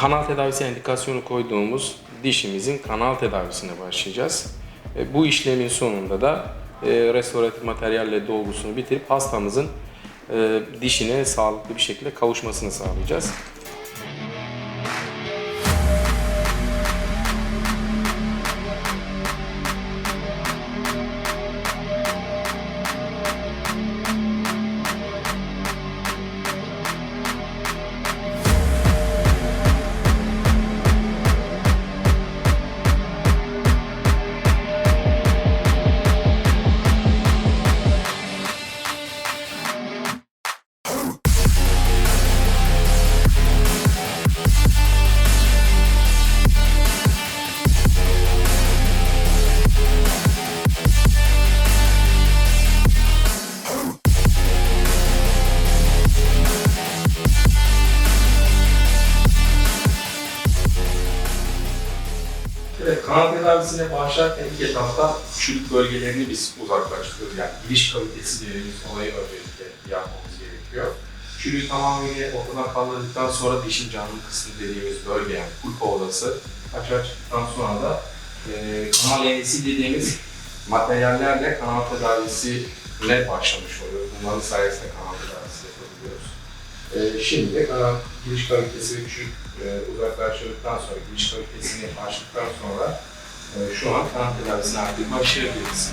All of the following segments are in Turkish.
kanal tedavisi indikasyonu koyduğumuz dişimizin kanal tedavisine başlayacağız. E, Bu işlemin sonunda da e, restoratif materyalle dolgusunu bitirip hastamızın e, dişine sağlıklı bir şekilde kavuşmasını sağlayacağız. Kanal tedavisine başlarken ilk etapta çürük bölgelerini biz uzaklaştırıyoruz. Yani giriş kalitesi dediğimiz olayı öncelikle yapmamız gerekiyor. Çürüğü tamamıyla ortadan kaldırdıktan sonra dişin canlı kısmı dediğimiz bölge yani pulpa odası açığa çıktıktan sonra da e, kanal enesi dediğimiz materyallerle kanal tedavisine başlamış oluyoruz. Bunların sayesinde kanal tedavisi yapabiliyoruz. E, şimdi kanal giriş kalitesi çürük e, uzaklaştırdıktan sonra, giriş kalitesini açtıktan sonra e, şu an kanal tedavisine artık başlayabiliriz.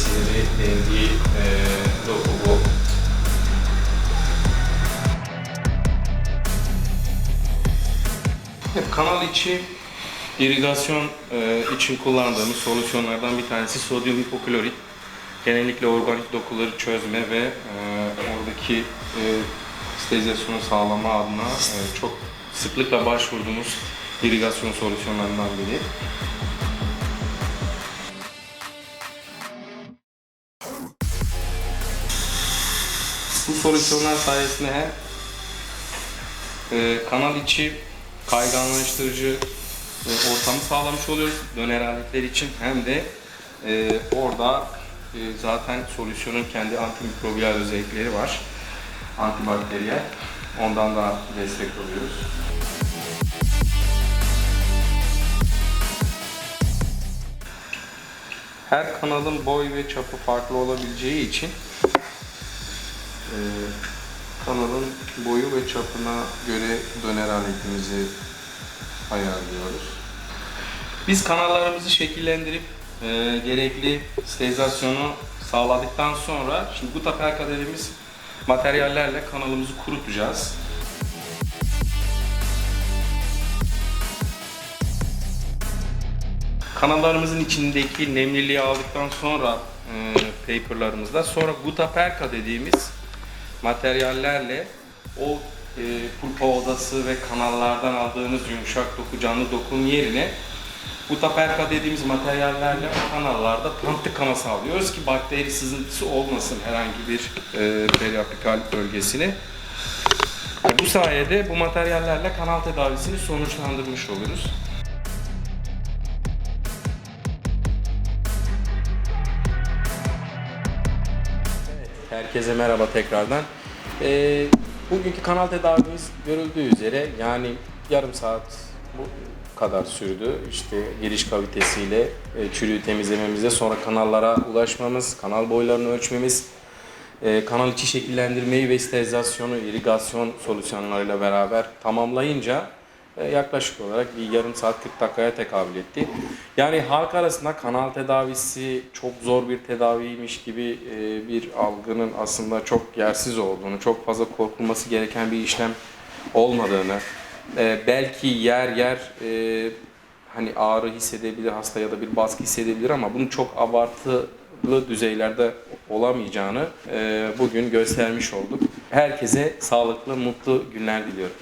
Siniri, dendiği e, doku. Evet, kanal içi irigasyon e, için kullandığımız solüsyonlardan bir tanesi sodyum hipoklorit. Genellikle organik dokuları çözme ve e, oradaki e, sterilizasyonu sağlama adına e, çok sıklıkla başvurduğumuz irigasyon solüsyonlarından biri. Bu solüsyonlar sayesinde hem e, kanal içi kayganlaştırıcı e, ortamı sağlamış oluyoruz döner aletler için hem de e, orada e, zaten solüsyonun kendi antimikrobiyal özellikleri var. Antibakteriyel. Ondan da destek alıyoruz. Her kanalın boy ve çapı farklı olabileceği için e, kanalın boyu ve çapına göre döner aletimizi ayarlıyoruz. Biz kanallarımızı şekillendirip e, gerekli sterilizasyonu sağladıktan sonra şimdi bu taperka dediğimiz materyallerle kanalımızı kurutacağız. Kanallarımızın içindeki nemliliği aldıktan sonra e, paperlarımızda sonra gutaperka dediğimiz materyallerle o e, pulpa odası ve kanallardan aldığınız yumuşak doku, canlı dokunun yerine gutaperka dediğimiz materyallerle kanallarda tam tıkama sağlıyoruz ki bakteri sızıntısı olmasın herhangi bir e, periapikal bölgesine. E, bu sayede bu materyallerle kanal tedavisini sonuçlandırmış oluruz. Herkese merhaba tekrardan. Ee, bugünkü kanal tedavimiz görüldüğü üzere yani yarım saat bu kadar sürdü. İşte giriş kavitesiyle e, çürüğü temizlememizde sonra kanallara ulaşmamız, kanal boylarını ölçmemiz, e, kanal içi şekillendirmeyi ve sterilizasyonu, irigasyon solüsyonlarıyla beraber tamamlayınca e, yaklaşık olarak bir yarım saat 40 dakikaya tekabül etti. Yani halk arasında kanal tedavisi çok zor bir tedaviymiş gibi e, bir algının aslında çok yersiz olduğunu, çok fazla korkulması gereken bir işlem olmadığını, e, belki yer yer e, hani ağrı hissedebilir hasta ya da bir baskı hissedebilir ama bunu çok abartı sağlıklı düzeylerde olamayacağını bugün göstermiş olduk. Herkese sağlıklı, mutlu günler diliyorum.